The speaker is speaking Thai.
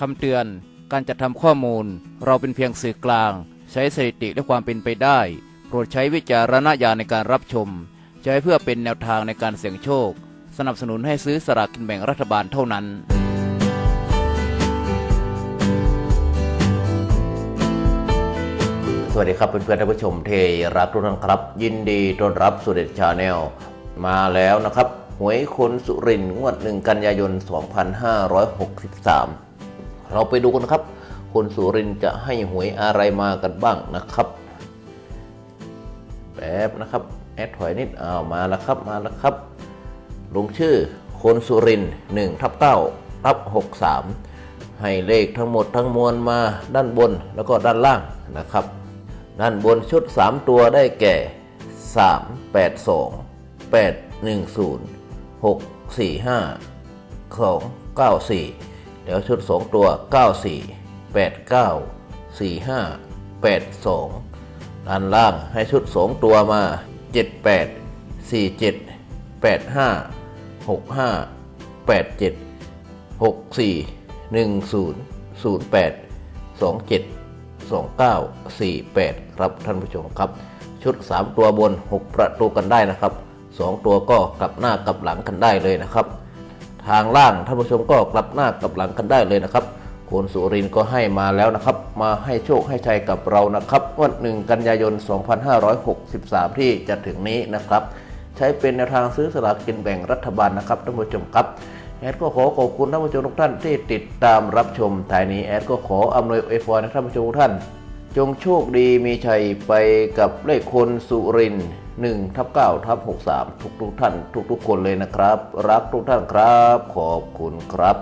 คำเตือน การจัดทำข้อมูล เราเป็นเพียงสื่อกลาง ใช้สถิติและความเป็นไปได้ โปรดใช้วิจารณญาณในการรับชม ใช้เพื่อเป็นแนวทางในการเสี่ยงโชค สนับสนุนให้ซื้อสลากกินแบ่งรัฐบาลเท่านั้นสวัสดีครับเพื่อนๆท่านผู้ชมเที่รักทุกท่านครับ ยินดีต้อนรับสุเดชชาแนลมาแล้วนะครับ หวยคนสุรินทร์งวดหนึ่งกันยายน 2563 เราไปดูกันครับ คนสุรินจะให้หวยอะไรมากันบ้างนะครับแบบนะครับแอดถอยนิดอ้าวมาแล้วครับมาแล้วครับ ลงชื่อคนสุรินหนึ่งทับเก้าทับหกสามให้เลขทั้งหมดทั้งมวลมาด้านบนแล้วก็ด้านล่างนะครับ ด้านบนชุด 3 ตัวได้แก่ 3 8 2 8 1 0 6 4 5 2 9 4 แล้วชุด 2 ตัว 9 4 8 9 4 5 8 2ด้านล่างให้ชุด 2 ตัวมา 7 8 4 7 8 5 6 5 8 7 6 4 1 0 0 8 2 7 2948 ครับท่านผู้ชมครับ ชุด 3 ตัวบน 6 ประตูกันได้นะครับ 2 ตัวก็กลับหน้ากลับหลังกันได้เลยนะครับ ทางล่างท่านผู้ชมก็กลับหน้ากลับหลังกันได้เลยนะครับคุณสุรินก็ให้มาแล้วนะครับ มาให้โชคให้ชัยกับเรานะครับวันหนึ่งกันยายน 2563 ที่จะถึงนี้นะครับ ใช้เป็นแนวทางซื้อสลากกินแบ่งรัฐบาลนะครับท่านผู้ชมครับแอดก็ขอขอบคุณท่านผู้ชมทุกท่านที่ติดตามรับชมถ่ายนี้แอดก็ขออำนวยอวยพรท่านผู้ชมทุกท่าน จงโชคดีมีชัยไปกับเลขคนสุรินหนึ่งทับเก้าทับหกสามทุกทุกท่าน ทุกทุกคนเลยนะครับ รักทุกท่านครับ ขอบคุณครับ